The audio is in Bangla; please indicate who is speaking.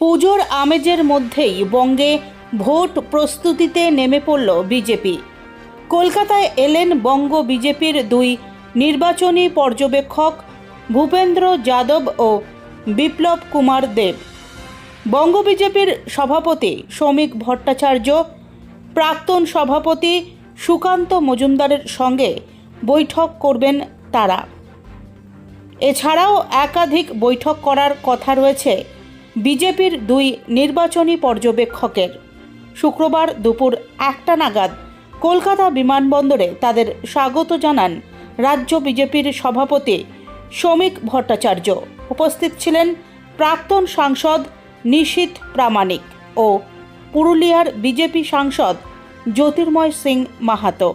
Speaker 1: পুজোর আমেজের মধ্যেই বঙ্গে ভোট প্রস্তুতিতে নেমে পড়ল বিজেপি। কলকাতায় এলেন বঙ্গ বিজেপির দুই নির্বাচনী পর্যবেক্ষক ভূপেন্দ্র যাদব ও বিপ্লব কুমার দেব। বঙ্গ বিজেপির সভাপতি শ্রমিক ভট্টাচার্য, প্রাক্তন সভাপতি সুকান্ত মজুমদারের সঙ্গে বৈঠক করবেন তারা। এছাড়াও একাধিক বৈঠক করার কথা রয়েছে বিজেপির দুই নির্বাচনী পর্যবেক্ষকের। শুক্রবার দুপুর একটা নাগাদ কলকাতা বিমানবন্দরে তাদের স্বাগত জানান রাজ্য বিজেপির সভাপতি শ্রমিক ভট্টাচার্য। উপস্থিত ছিলেন প্রাক্তন সাংসদ নিশীথ প্রামাণিক ও পুরুলিয়ার বিজেপি সাংসদ জ্যোতির্ময় সিং মাহাতো।